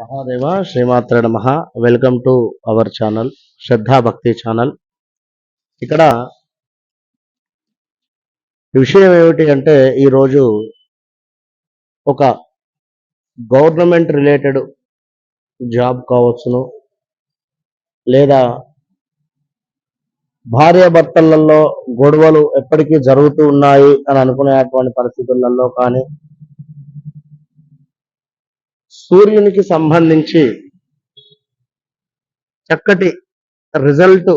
మహాదేవ శ్రీమాత్ర నమ. Welcome to our channel Shraddha Bhakti channel ఇక్కడ విషయం ఏమిటి అంటే ఈరోజు ఒక గవర్నమెంట్ రిలేటెడ్ జాబ్ కావచ్చును లేదా భార్యాభర్తలలో గొడవలు ఎప్పటికీ జరుగుతూ ఉన్నాయి అని అనుకునేటువంటి పరిస్థితులలో కానీ సూర్యునికి సంబంధించి చక్కటి రిజల్ట్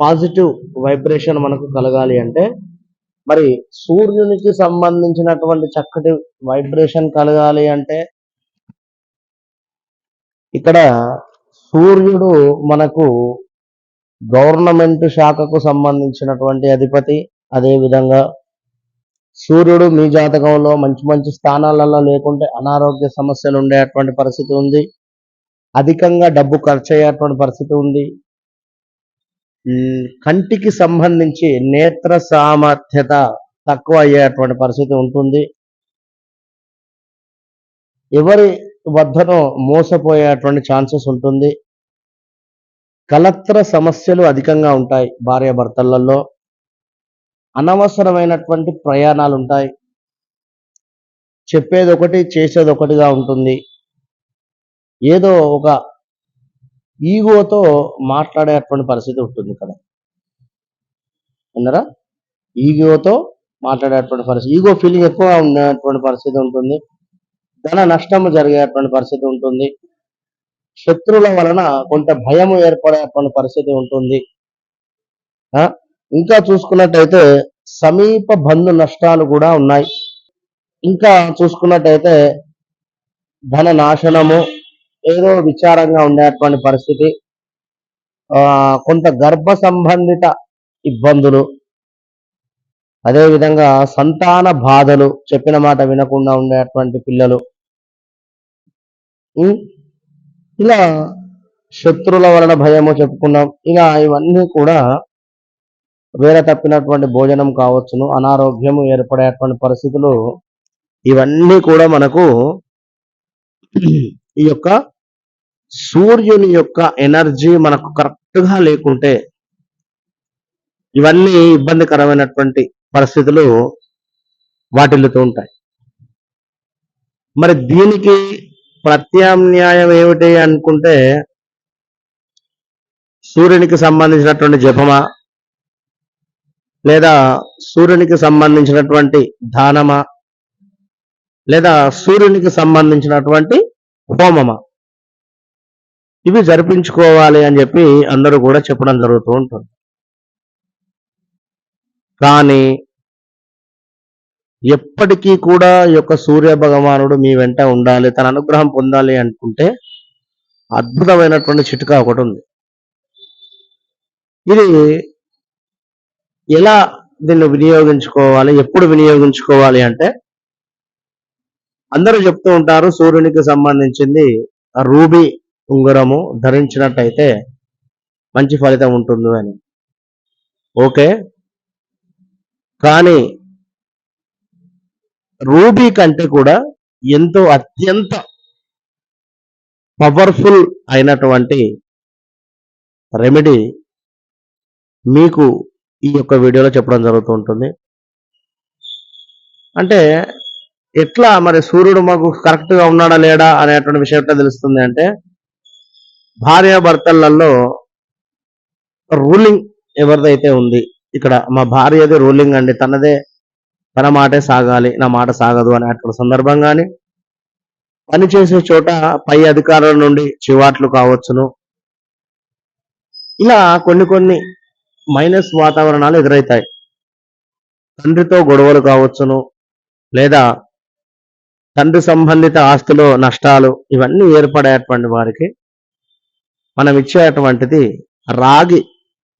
పాజిటివ్ వైబ్రేషన్ మనకు కలగాలి అంటే మరి సూర్యునికి సంబంధించినటువంటి చక్కటి వైబ్రేషన్ కలగాలి అంటే ఇక్కడ సూర్యుడు మనకు గవర్నమెంట్ శాఖకు సంబంధించినటువంటి అధిపతి అదే విధంగా సూర్యుడు మీ జాతకంలో మంచి మంచి స్థానాలలో లేకుంటే అనారోగ్య సమస్యలు ఉండేటువంటి పరిస్థితి ఉంది. అధికంగా డబ్బు ఖర్చు అయ్యేటువంటి పరిస్థితి ఉంది. కంటికి సంబంధించి నేత్ర సామర్థ్యత తక్కువ అయ్యేటువంటి పరిస్థితి ఉంటుంది. ఎవరి వద్దనో మోసపోయేటువంటి ఛాన్సెస్ ఉంటుంది. కలత్ర సమస్యలు అధికంగా ఉంటాయి భార్యాభర్తలలో. అనవసరమైనటువంటి ప్రయాణాలు ఉంటాయి చెప్పేది ఒకటి చేసేది ఒకటిగా ఉంటుంది. ఏదో ఒక ఈగోతో మాట్లాడేటువంటి పరిస్థితి ఉంటుంది ఇక్కడ. విన్నారా? ఈగోతో మాట్లాడేటువంటి పరిస్థితి ఈగో ఫీలింగ్ ఎక్కువ ఉండేటువంటి పరిస్థితి ఉంటుంది. ధన నష్టం జరిగేటువంటి పరిస్థితి ఉంటుంది. శత్రువుల వలన కొంత భయం ఏర్పడేటువంటి పరిస్థితి ఉంటుంది. ఆ? ఇంకా చూసుకున్నట్టయితే సమీప బంధు నష్టాలు కూడా ఉన్నాయి. ఇంకా చూసుకున్నట్టయితే ధన నాశనము ఏదో విచారంగా ఉండేటువంటి పరిస్థితి. ఆ కొంత గర్భ సంబంధిత ఇబ్బందులు అదే విధంగా సంతాన బాధలు చెప్పిన మాట వినకుండా ఉండేటువంటి పిల్లలు. ఇలా శత్రువుల వలన భయము చెప్పుకున్నాం. ఇలా ఇవన్నీ కూడా వేరే తప్పినటువంటి భోజనం కావచ్చును అనారోగ్యము ఏర్పడేటువంటి పరిస్థితులు ఇవన్నీ కూడా మనకు ఈ యొక్క సూర్యుని యొక్క ఎనర్జీ మనకు కరెక్ట్గా లేకుంటే ఇవన్నీ ఇబ్బందికరమైనటువంటి పరిస్థితులు వాటిల్లుతూ ఉంటాయి. మరి దీనికి ప్రత్యామ్నాయం ఏమిటి అనుకుంటే సూర్యునికి సంబంధించినటువంటి జపమా లేదా సూర్యునికి సంబంధించినటువంటి దానమా లేదా సూర్యునికి సంబంధించినటువంటి హోమమా? ఇవి జరిపించుకోవాలి అని చెప్పి అందరూ కూడా చెప్పడం జరుగుతూ ఉంటుంది. కానీ ఎప్పటికీ కూడా ఈ యొక్క సూర్య భగవానుడు మీ వెంట ఉండాలి తన అనుగ్రహం పొందాలి అనుకుంటే అద్భుతమైనటువంటి చిట్కా ఒకటి ఉంది. ఇది ఎలా దీన్ని వినియోగించుకోవాలి ఎప్పుడు వినియోగించుకోవాలి అంటే అందరూ చెప్తూ ఉంటారు సూర్యునికి సంబంధించింది రూబీ ఉంగరము ధరించినట్టయితే మంచి ఫలితం ఉంటుంది అని. ఓకే? కానీ రూబీ కంటే కూడా ఎంతో అత్యంత పవర్ఫుల్ అయినటువంటి రెమెడీ మీకు ఈ యొక్క వీడియోలో చెప్పడం జరుగుతూ ఉంటుంది. అంటే ఎట్లా మరి సూర్యుడు మాకు కరెక్ట్గా ఉన్నాడా లేడా అనేటువంటి విషయం ఎట్లా తెలుస్తుంది అంటే భార్యాభర్తలలో రూలింగ్ ఎవరిదైతే ఉంది ఇక్కడ మా భార్యది రూలింగ్ అండి తనదే తన మాటే సాగాలి నా మాట సాగదు అనేటువంటి సందర్భం కానీ పని చేసే చోట పై అధికారుల నుండి చివాట్లు కావచ్చును. ఇలా కొన్ని కొన్ని మైనస్ వాతావరణాలు ఎదురవుతాయి తండ్రితో గొడవలు కావచ్చును లేదా తండ్రి సంబంధిత ఆస్తులు నష్టాలు ఇవన్నీ ఏర్పడేటువంటి వారికి మనం ఇచ్చేటువంటిది రాగి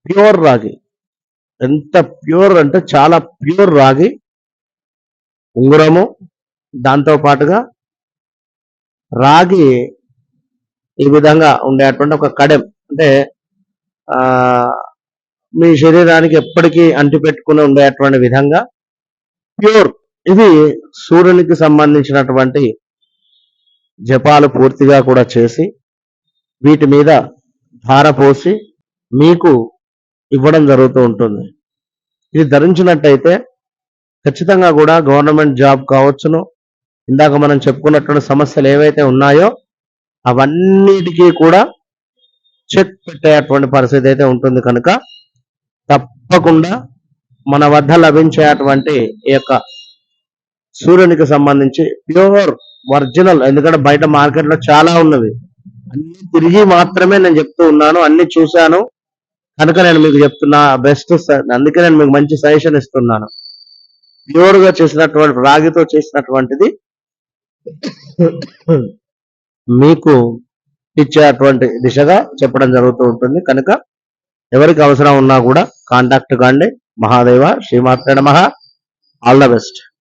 ప్యూర్ రాగి. ఎంత ప్యూర్ అంటే చాలా ప్యూర్ రాగి ఉంగరము దాంతో పాటుగా రాగి ఈ విధంగా ఉండేటువంటి ఒక కడెం. అంటే మీ శరీరానికి ఎప్పటికీ అంటిపెట్టుకుని ఉండేటువంటి విధంగా. ప్యూర్. ఇది సూర్యునికి సంబంధించినటువంటి జపాలు పూర్తిగా కూడా చేసి వీటి మీద ధార పోసి మీకు ఇవ్వడం జరుగుతూ ఉంటుంది. ఇది ధరించినట్టయితే ఖచ్చితంగా కూడా గవర్నమెంట్ జాబ్ కావచ్చును. ఇందాక మనం చెప్పుకున్నటువంటి సమస్యలు ఏవైతే ఉన్నాయో అవన్నిటికీ కూడా చెక్ పెట్టేటువంటి పరిస్థితి అయితే ఉంటుంది కనుక తప్పకుండా మన వద్ద లభించేటువంటి ఈ యొక్క సూర్యునికి సంబంధించి ప్యూర్ ఒరిజినల్ ఎందుకంటే బయట మార్కెట్లో చాలా ఉన్నవి. అన్ని తిరిగి మాత్రమే నేను చెప్తూ ఉన్నాను అన్ని చూశాను. కనుక నేను మీకు చెప్తున్నా బెస్ట్ అందుకే నేను మీకు మంచి సజెషన్ ఇస్తున్నాను. ప్యూర్గా చేసినటువంటి రాగితో చేసినటువంటిది మీకు ఇచ్చేటువంటి దిశగా చెప్పడం జరుగుతూ ఉంటుంది. కనుక ఎవరికి అవసరం ఉన్నా కూడా కాంటాక్ట్ కాండి. మహాదేవ శ్రీమాత్రే నమ. All the best.